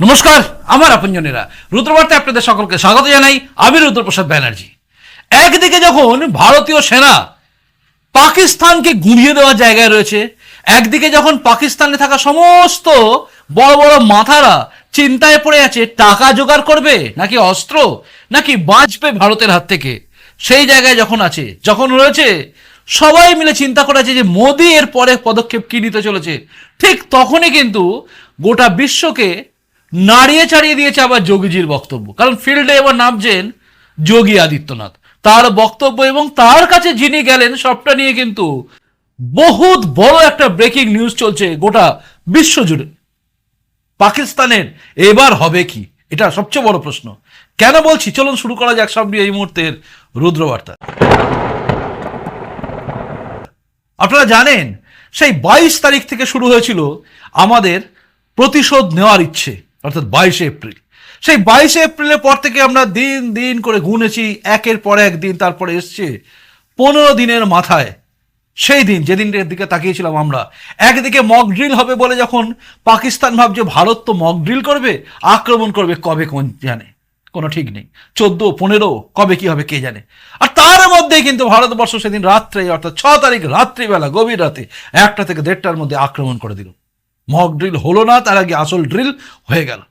নমস্কার, আমার আপনজনেরা। রুদ্রবার্তায় আপনাদের সকলকে স্বাগত জানাই আমি রুদ্রপ্রসাদ ব্যানার্জি। একদিকে যখন ভারতীয় সেনা পাকিস্তানকে গুঁড়িয়ে দেওয়ার জায়গায় রয়েছে, একদিকে যখন পাকিস্তানে থাকা সমস্ত বড় বড় মাথারা চিন্তায় পড়ে আছে, টাকা জোগাড় করবে, নাকি অস্ত্র, নাকি বাঁচবে ভারতের হাত থেকে, সেই জায়গায় যখন আছে, যখন রয়েছে, সবাই মিলে চিন্তা করে আছে যে মোদী এর পরে পদক্ষেপ কি নিতে চলেছে। ঠিক তখনই কিন্তু গোটা বিশ্বকে নাড়িয়ে ছাড়িয়ে দিয়েছে আবার যোগীজির বক্তব্য। কারণ ফিল্ডে এবার নামছেন যোগী আদিত্যনাথ। তার বক্তব্য এবং তার কাছে যিনি গেলেন, সবটা নিয়ে কিন্তু বহুত বড় একটা ব্রেকিং নিউজ চলছে গোটা বিশ্ব জুড়ে। পাকিস্তানের এবার হবে কি? এটা সবচেয়ে বড় প্রশ্ন। কেন বলছি? চলুন শুরু করা যাক সব নিয়ে এই মুহূর্তের রুদ্রবার্তা। আপনারা জানেন, সেই বাইশ তারিখ থেকে শুরু হয়েছিল আমাদের প্রতিশোধ নেওয়ার ইচ্ছে। অর্থাৎ বাইশে এপ্রিল। সেই বাইশে এপ্রিলের পর থেকে আমরা দিন দিন করে গুনেছি, একের পর এক দিন তারপরে এসছে পনেরো দিনের মাথায়। সেই দিন যেদিনটার দিকে তাকিয়েছিলাম আমরা। একদিকে মক ড্রিল হবে বলে যখন পাকিস্তান ভাবছে ভারত তো মক ড্রিল করবে, আক্রমণ করবে কবে কোন জানে? কোনো ঠিক নেই। চোদ্দ, পনেরো, কবে কি হবে কে জানে? আর তার মধ্যেই কিন্তু ভারতবর্ষ সেদিন রাত্রে, অর্থাৎ ছ তারিখ রাত্রিবেলা, গভীর রাতে, একটা থেকে দেড়টার মধ্যে আক্রমণ করে দিল। মক ড্রিল হলো না, তার আগে আসল ড্রিল হয়ে গেল।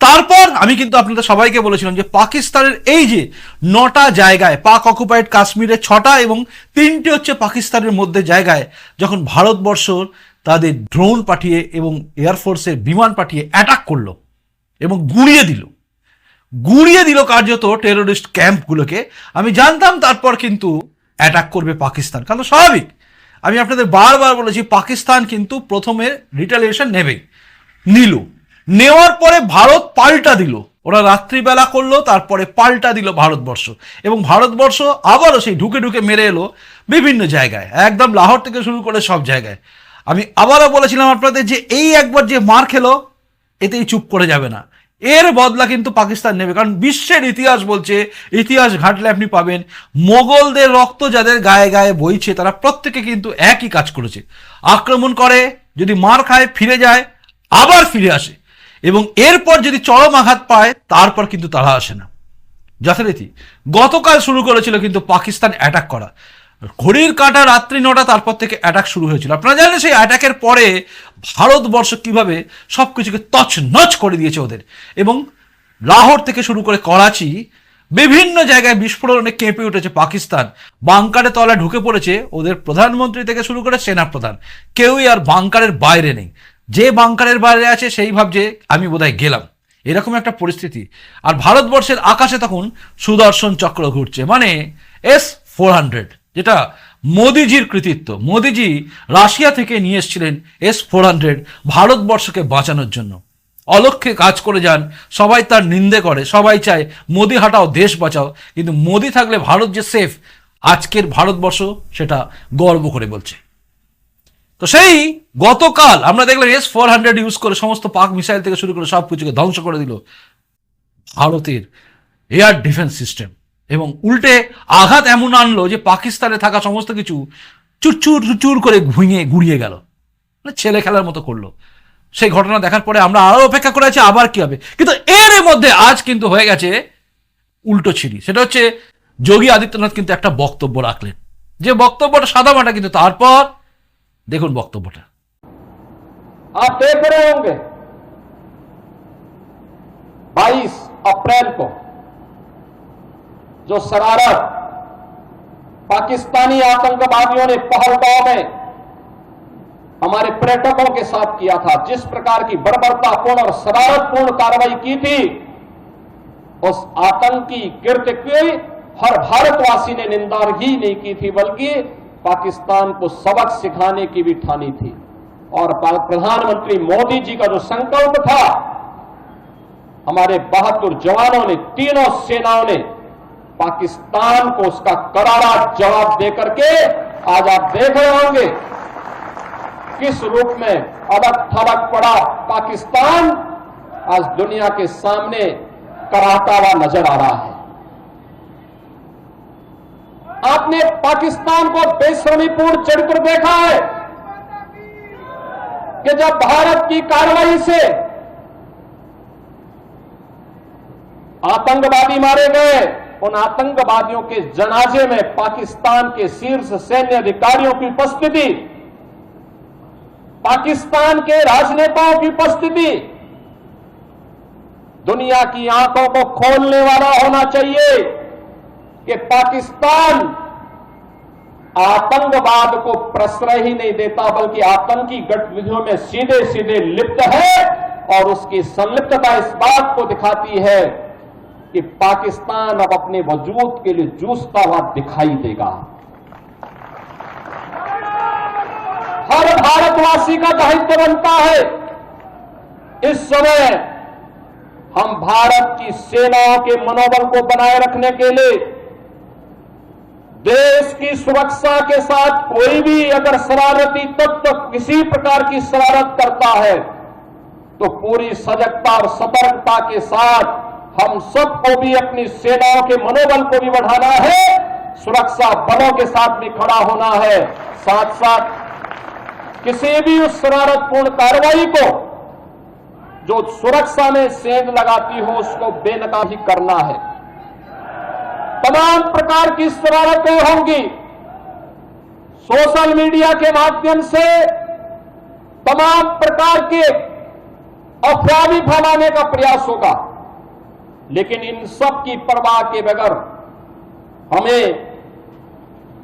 তারপর আমি কিন্তু আপনাদের সবাইকে বলেছিলাম যে পাকিস্তানের এই যে নটা জায়গায়, পাক অকুপাইড কাশ্মীরে ছটা এবং তিনটে হচ্ছে পাকিস্তানের মধ্যে জায়গায়, যখন ভারতবর্ষ তাদের ড্রোন পাঠিয়ে এবং এয়ারফোর্সের বিমান পাঠিয়ে অ্যাটাক করল এবং গুঁড়িয়ে দিল। গুঁড়িয়ে দিল কার্যত টেরোরিস্ট ক্যাম্পগুলোকে আমি জানতাম তারপর কিন্তু অ্যাটাক করবে পাকিস্তান, কারণ স্বাভাবিক। আমি আপনাদের বারবার বলেছি, পাকিস্তান কিন্তু প্রথমে রিটালিয়েশন নেবে নিল। নেওয়ার পরে ভারত পাল্টা দিল। ওরা রাত্রিবেলা করল, তারপরে পাল্টা দিল ভারতবর্ষ। এবং ভারতবর্ষ আবারও সেই ঢুকে ঢুকে মেরে এলো বিভিন্ন জায়গায়। একদম লাহোর থেকে শুরু করে সব জায়গায়। আমি আবারও বলেছিলাম আপনাদের যে এই একবার যে মার খেলো, এতেই চুপ করে যাবে না। এর বদলা কিন্তু পাকিস্তান নেবে। কারণ বিশ্বের ইতিহাস বলছে, ইতিহাস ঘাটলে আপনি পাবেন। মোগলদের রক্ত যাদের গায়ে গায়ে বইছে, তারা প্রত্যেকে কিন্তু একই কাজ করেছে। আক্রমণ করে, যদি মার খায়, ফিরে যায়, আবার ফিরে আসে। এবং এরপর যদি চরম আঘাত পায়, তারপর কিন্তু তারা আসে না। যথারীতি, গতকাল শুরু করেছিল কিন্তু পাকিস্তান অ্যাটাক করা। ঘড়ির কাঁটা রাত্রি নটা, তারপর থেকে অ্যাটাক শুরু হয়েছিল। আপনারা জানেন সেই অ্যাটাকের পরে ভারতবর্ষ কীভাবে সব কিছুকে তছনছ করে দিয়েছে ওদের। এবং লাহোর থেকে শুরু করে করাচি, বিভিন্ন জায়গায় বিস্ফোরণে কেঁপে উঠেছে পাকিস্তান। বাংকারে তলায় ঢুকে পড়েছে ওদের প্রধানমন্ত্রী থেকে শুরু করে সেনাপ্রধান। কেউই আর বাংকারের বাইরে নেই। যে বাংকারের বাইরে আছে, সেই ভাবছে, আমি বোধহয় গেলাম। এরকম একটা পরিস্থিতি। আর ভারতবর্ষের আকাশে তখন সুদর্শন চক্র ঘুরছে মানে এস ফোর হান্ড্রেড যেটা মোদিজির কৃতিত্ব। মোদিজি রাশিয়া থেকে নিয়ে এসেছিলেন এস ফোর হান্ড্রেড ভারতবর্ষকে বাঁচানোর জন্য। অলক্ষে কাজ করে যান, সবাই তার নিন্দে করে, সবাই চায় মোদি হাটাও, দেশ বাঁচাও। কিন্তু মোদি থাকলে ভারত যে সেফ আজকের ভারতবর্ষ সেটা গর্ব করে বলছে। তো সেই গতকাল আমরা দেখলাম এস ফোর হান্ড্রেড ইউজ করে সমস্ত পাক মিসাইল থেকে শুরু করে সব কিছুকে ধ্বংস করে দিল ভারতের এয়ার ডিফেন্স সিস্টেম এবং উল্টে আঘাত এমন আনলো যে পাকিস্তানে থাকা সমস্ত কিছু চুর চুর চুর করে ভুঁইয়ে গুড়িয়ে গেল মানে ছেলে খেলার মতো করলো সেই ঘটনা দেখার পরে আমরা আরো অপেক্ষা করে আছি আবার কি হবে কিন্তু এর মধ্যে আজ কিন্তু হয়ে গেছে উল্টো ছিড়ি সেটা হচ্ছে যোগী আদিত্যনাথ কিন্তু একটা বক্তব্য রাখলেন যে বক্তব্যটা সাদামাটা কিন্তু তারপর দেখুন বক্তব্যটা आप देख रहे होंगे 22 अप्रैल को जो शरारत पाकिस्तानी आतंकवादियों ने पहलगांव में हमारे पर्यटकों के साथ किया था, जिस प्रकार की बर्बरतापूर्ण और शरारतपूर्ण कार्रवाई की थी, उस आतंकी कृत्य की हर भारतवासी ने निंदा ही नहीं की थी, बल्कि पाकिस्तान को सबक सिखाने की भी ठानी थी। और प्रधानमंत्री मोदी जी का जो संकल्प था, हमारे बहादुर जवानों ने, तीनों सेनाओं ने पाकिस्तान को उसका करारा जवाब देकर के आज आप देख रहे होंगे किस रूप में अलग थलग पड़ा पाकिस्तान। आज दुनिया के सामने कराता हुआ नज़र आ रहा है। आपने पाकिस्तान को बेशर्मीपूर्ण चरित्र देखा है कि जब भारत की कार्रवाई से आतंकवादी मारे गए उन आतंकवादियों के जनाजे में पाकिस्तान के शीर्ष सैन्य अधिकारियों की उपस्थिति, पाकिस्तान के राजनेताओं की उपस्थिति, दुनिया की आँखों को खोलने वाला होना चाहिए कि पाकिस्तान आतंकवाद को प्रश्रय ही नहीं देता, बल्कि आतंकी गतिविधियों में सीधे सीधे लिप्त है और उसकी संलिप्तता इस बात को दिखाती है कि पाकिस्तान अब अपने वजूद के लिए जूझता हुआ दिखाई देगा। हर भारतवासी का दायित्व बनता है। इस समय हम भारत की सेनाओं के मनोबल को बनाए रखने के लिए, देश की सुरक्षा के साथ कोई भी अगर शरारती तत्व तो किसी प्रकार की शरारत करता है तो पूरी सजगता और सतर्कता के साथ हम सबको भी अपनी सेनाओं के मनोबल को भी बढ़ाना है, सुरक्षा बलों के साथ भी खड़ा होना है। साथ साथ किसी भी उस शरारतपूर्ण कार्रवाई को, जो सुरक्षा में सेंध लगाती हो, उसको बेनकाबी करना है। तमाम प्रकार की शरारतें होंगी। सोशल मीडिया के माध्यम से तमाम प्रकार के अफवाह भी फैलाने का प्रयास होगा। लेकिन इन सब की परवाह के बगैर हमें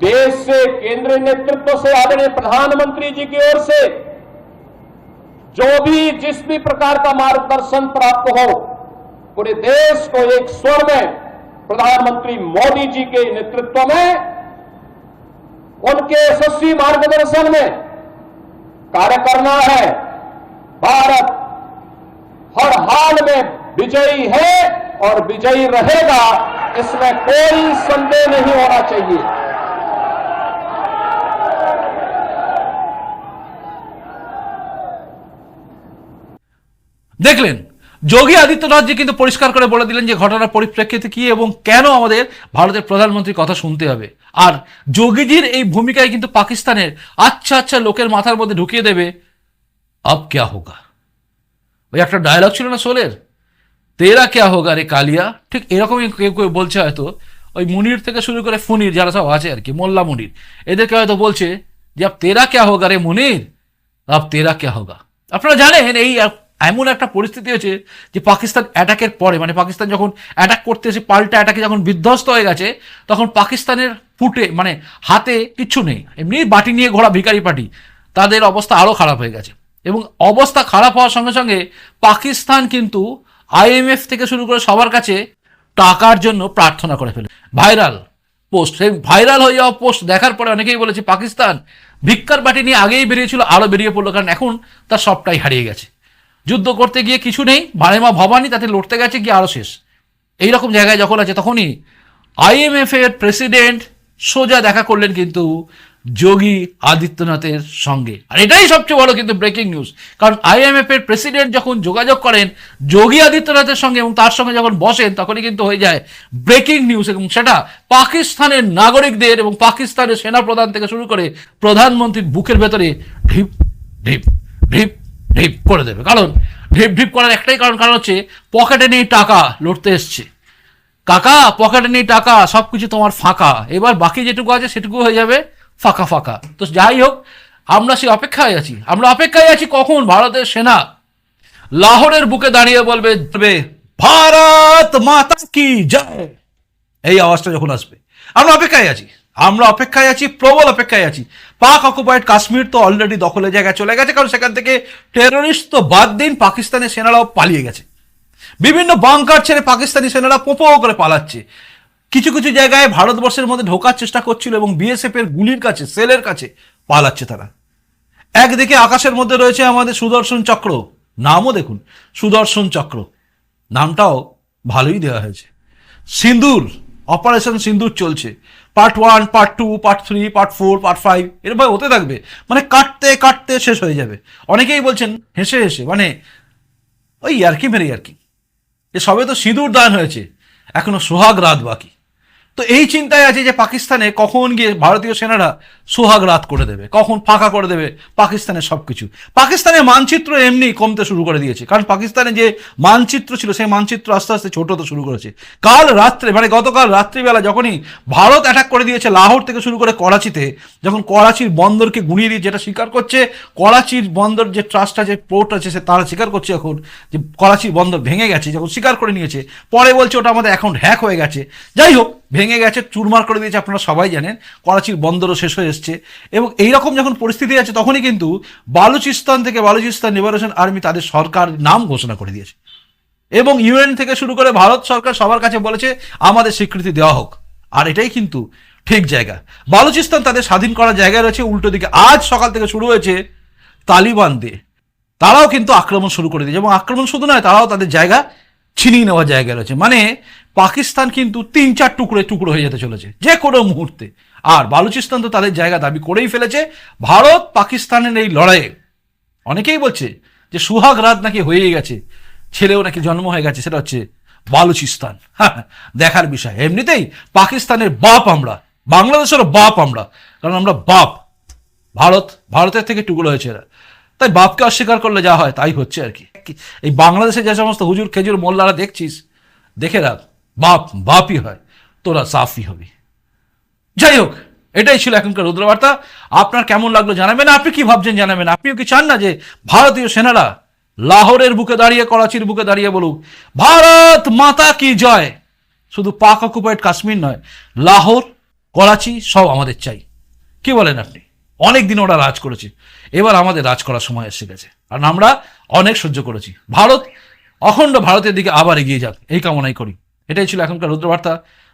देश से केंद्रीय नेतृत्व से आदरणीय प्रधानमंत्री जी की ओर से जो भी जिस भी प्रकार का मार्गदर्शन प्राप्त हो, पूरे देश को एक स्वर में प्रधानमंत्री मोदी जी के नेतृत्व में, उनके यशस्वी मार्गदर्शन में कार्य करना है। भारत हर हाल में विजयी है और विजयी रहेगा इसमें कोई संदेह नहीं होना चाहिए দেখলেন যোগী আদিত্যনাথ জি কিন্তু পরিষ্কার করে বলে দিলেন যে ঘটনার পরিপ্রেক্ষিতে কি এবং কেন আমাদের ভারতের প্রধানমন্ত্রীর কথা শুনতে হবে আর যোগীজির এই ভূমিকায় কিন্তু পাকিস্তানের আচ্ছা আচ্ছা লোকের মাথার মধ্যে ঢুকিয়ে দেবে আব ক্যা হোগা ওই একটা ডায়লগ ছিল না সোলের তেরা ক্যা হোগা রে কালিয়া? ঠিক এরকমই কেউ কেউ বলছে হয়তো। ওই মুনির থেকে শুরু করে ফুনির, যারা সব আছে আর কি, মোল্লা মুনির। এদেরকে হয়তো বলছে যে, আপ তেরা ক্যা হোগা রে মুনির? আপ তেরা ক্যা হোগা? আপনারা জানেন, এই এমন একটা পরিস্থিতি হয়েছে যে পাকিস্তান অ্যাটাকের পরে মানে পাকিস্তান যখন অ্যাটাক করতে এসে পাল্টা অ্যাটাকে যখন বিধ্বস্ত হয়ে গেছে, তখন পাকিস্তানের ফুটে মানে হাতে কিচ্ছু নেই। এমনি বাটি নিয়ে ঘোড়া ভিকারি পার্টি তাদের অবস্থা আরও খারাপ হয়ে গেছে। এবং অবস্থা খারাপ হওয়ার সঙ্গে সঙ্গে পাকিস্তান কিন্তু আইএমএফ থেকে শুরু করে সবার কাছে টাকার জন্য প্রার্থনা করে ফেলে। Viral post. সেই ভাইরাল হয়ে যাওয়া পোস্ট দেখার পরে অনেকেই বলেছে, পাকিস্তান ভিক্ষার বাটি নিয়ে আগেই বেরিয়েছিল আরও বেরিয়ে পড়ল। কারণ এখন তার সবটাই হারিয়ে গেছে। যুদ্ধ করতে গিয়ে কিছু নেই ভাড়েমা ভবানী তাতে লড়তে গেছে, গিয়ে আরও শেষ। এই রকম জায়গায় যখন আছে, তখনই আইএমএফ এর প্রেসিডেন্ট সোজা দেখা করলেন কিন্তু যোগী আদিত্যনাথের সঙ্গে। আর এটাই সবচেয়ে বড় কিন্তু ব্রেকিং নিউজ কারণ আইএমএফ এর প্রেসিডেন্ট যখন যোগাযোগ করেন, যোগী আদিত্যনাথের সঙ্গে এবং তার সঙ্গে যখন বসেন, তখনই কিন্তু হয়ে যায় ব্রেকিং নিউজ এবং সেটা পাকিস্তানের নাগরিকদের এবং পাকিস্তানের সেনাপ্রধান থেকে শুরু করে প্রধানমন্ত্রীর বুকের ভেতরে ঢিপ ঢিপ ঢিপ ঢিপ করে দেবে। কারণ ঢিপ ঢিপ করার একটাই কারণ কারণ হচ্ছে পকেটে নেই টাকা, লড়তে এসছে। কাকা, পকেটে নেই টাকা সব কিছু তোমার ফাঁকা। এবার বাকি যেটুকু আছে সেটুকু হয়ে যাবে। ফাঁকা ফাঁকা। তো যাই হোক, আমরা সেই অপেক্ষায় আছি। আমরা অপেক্ষায় আছি কখন? ভারতের সেনা লাহোরের বুকে দাঁড়িয়ে বলবে ভারত মাতা কি এই আওয়াজটা যখন আসবে, আমরা অপেক্ষায় আছি। আমরা অপেক্ষায় আছি, প্রবল অপেক্ষায় আছি। পাক অকুপাইড কাশ্মীর তো অলরেডি দখলের জায়গায় চলে গেছে, কারণ সেখান থেকে টেরোরিস্ট তো বাদ দিন পাকিস্তানের সেনারাও পালিয়ে গেছে। বিভিন্ন বাংকার ছেড়ে পাকিস্তানি সেনারা পোপো করে পালাচ্ছে। কিছু কিছু জায়গায় ভারতবর্ষের মধ্যে ঢোকার চেষ্টা করছিল এবং বিএসএফ এর গুলির কাছে, সেলের কাছে পালাচ্ছে তারা। একদিকে আকাশের মধ্যে রয়েছে আমাদের সুদর্শন চক্র। নামও দেখুন, সুদর্শন চক্র। নামটাও ভালোই দেওয়া হয়েছে। সিন্দুর, অপারেশন সিন্দুর চলছে। Part one, part two, part three, part four, part five, এরকম হতে থাকবে। মানে কাটতে কাটতে শেষ হয়ে যাবে। অনেকেই বলছেন, হেসে হেসে মানে ওই আর কি মেরে আর কি এ সবে তো সিঁদুর দান হয়েছে। এখনও সোহাগ রাত বাকি। তো এই চিন্তায় আছে যে পাকিস্তানে কখন গিয়ে ভারতীয় সেনারা সোহাগ রাত করে দেবে, কখন ফাঁকা করে দেবে, পাকিস্তানের সব কিছু পাকিস্তানের মানচিত্র এমনি কমতে শুরু করে দিয়েছে, কারণ পাকিস্তানে যে মানচিত্র ছিল, সেই মানচিত্র আস্তে আস্তে ছোট হতে শুরু করেছে। কাল রাত্রে মানে গতকাল রাত্রিবেলা যখনই ভারত অ্যাটাক করে দিয়েছে লাহোর থেকে শুরু করে করাচিতে, যখন করাচির বন্দরকে গুঁড়িয়ে দিয়ে যেটা স্বীকার করছে, করাচির বন্দর যে ট্রাস্ট আছে পোর্ট আছে, সে তারা স্বীকার করছে এখন, যে করাচির বন্দর ভেঙে গেছে, যখন স্বীকার করে নিয়েছে, পরে বলছে ওটা আমাদের অ্যাকাউন্ট হ্যাক হয়ে গেছে। যাই হোক, ভেঙে গেছে, চুরমার করে দিয়েছে, আপনারা সবাই জানেন, করাচির বন্দরও শেষ হয়ে এসছে। এবং এইরকম যখন পরিস্থিতি আছে, তখনই কিন্তু বালুচিস্তান থেকে বালুচিস্তান লিবারেশন আর্মি তাদের সরকার নাম ঘোষণা করে দিয়েছে। এবং ইউএন থেকে শুরু করে ভারত সরকার সবার কাছে বলেছে, আমাদের স্বীকৃতি দেওয়া হোক। আর এটাই কিন্তু ঠিক জায়গা। বালুচিস্তান তাদের স্বাধীন করার জায়গায় রয়েছে, উল্টো দিকে আজ সকাল থেকে শুরু হয়েছে তালিবান দিয়ে তারাও কিন্তু আক্রমণ শুরু করে দিয়েছে। এবং আক্রমণ শুধু নয়, তারাও তাদের জায়গা ছিনিয়ে নেওয়ার জায়গায় রয়েছে। মানে পাকিস্তান কিন্তু তিন চার টুকরো টুকরো হয়ে যেতে চলেছে যে কোনো মুহূর্তে। আর বালুচিস্তান তো তাদের জায়গা দাবি করেই ফেলেছে ভারত পাকিস্তানের এই লড়াইয়ে। অনেকেই বলছে যে সুহাগ রাত নাকি হয়েই গেছে ছেলেও নাকি জন্ম হয়ে গেছে সেটা হচ্ছে বালুচিস্তান। হ্যাঁ, দেখার বিষয়। এমনিতেই পাকিস্তানের বাপ আমরা বাংলাদেশেরও বাপ আমরা কারণ আমরা বাপ। ভারত ভারতের থেকে টুকরো হয়েছে এরা। তাই বাপকে অস্বীকার করলে যা হয় তাই হচ্ছে আর কি। এই বাংলাদেশে যে সমস্ত হুজুর খেজুর মোল্লারা দেখছিস দেখে রাখ। বাপ, বাপই হয়, তোরা সাফই হবে। যাই হোক, এটাই ছিল এখনকার রুদ্রবার্তা। আপনার কেমন লাগল জানাবেন? আপনি কি ভাবছেন জানাবেন? আপনিও কি চান না যে ভারতীয় সেনারা লাহোরের বুকে দাঁড়িয়ে, করাচির বুকে দাঁড়িয়ে বলুক, ভারত মাতা কি জয়? শুধু পাক অকুপাইড কাশ্মীর নয়, লাহোর, করাচি সব আমাদের চাই। কি বলেন আপনি? অনেক দিন ওরা রাজ করেছে। এবার আমাদের রাজ করার সময় এসে গেছে। কারণ আমরা অনেক সহ্য করেছি। ভারত, অখণ্ড ভারতের দিকে আবার এগিয়ে যাক। এই কামনাই করি। এটাই ছিল এখনকার রুদ্রবার্তা।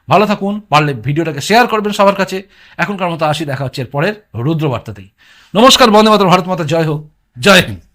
ভালো থাকুন, পারলে ভিডিওটাকে শেয়ার করবেন সবার কাছে। এখনকার মতো আসি, দেখা হচ্ছে এর পরের রুদ্রবার্তাতেই। নমস্কার, বন্দে মাতর ভারত মাতা, জয় হোক, জয় হিন্দ।